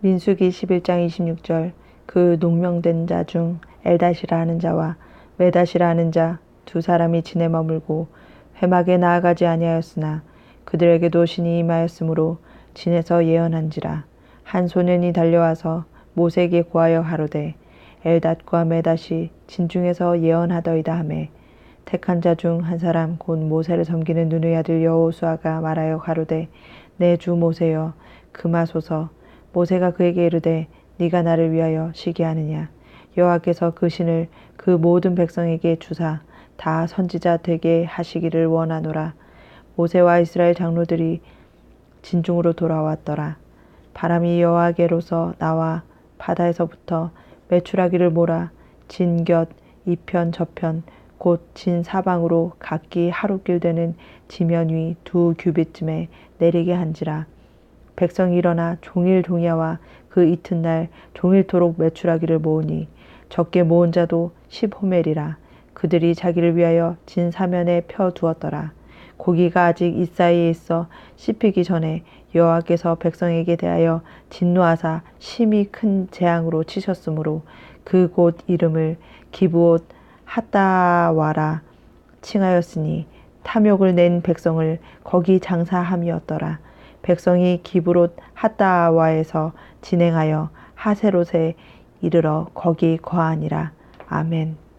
민수기 11장 26절 그 농명된 자 중 엘다시라 하는 자와 메다시라 하는 자 두 사람이 진에 머물고 회막에 나아가지 아니하였으나 그들에게도 신이 임하였으므로 진에서 예언한지라. 한 소년이 달려와서 모세에게 고하여 하로되 엘닷과 메닷이 진중에서 예언하더이다 하매 택한 자 중 한 사람 곧 모세를 섬기는 눈의 아들 여호수아가 말하여 가로되 내 주 모세여 금하소서 모세가 그에게 이르되 네가 나를 위하여 시기하느냐? 여호와께서 그 신을 그 모든 백성에게 주사 다 선지자 되게 하시기를 원하노라. 모세와 이스라엘 장로들이 진중으로 돌아왔더라. 바람이 여호와께로서 나와 바다에서부터 메추라기를 몰아 진곁 이편 저편 곧 진 사방으로 각기 하루길 되는 지면 위 두 규빗쯤에 내리게 한지라 백성이 일어나 종일 종야와 그 이튿날 종일토록 메추라기를 모으니 적게 모은 자도 십호멜이라 그들이 자기를 위하여 진 사면에 펴 두었더라 고기가 아직 이 사이에 있어 씹히기 전에 여호와께서 백성에게 대하여 진노하사 심히 큰 재앙으로 치셨으므로 그 곳 이름을 기브옷 핫다와라 칭하였으니 탐욕을 낸 백성을 거기 장사함이었더라. 백성이 기브롯 핫다와에서 진행하여 하세롯에 이르러 거기 거하니라. 아멘.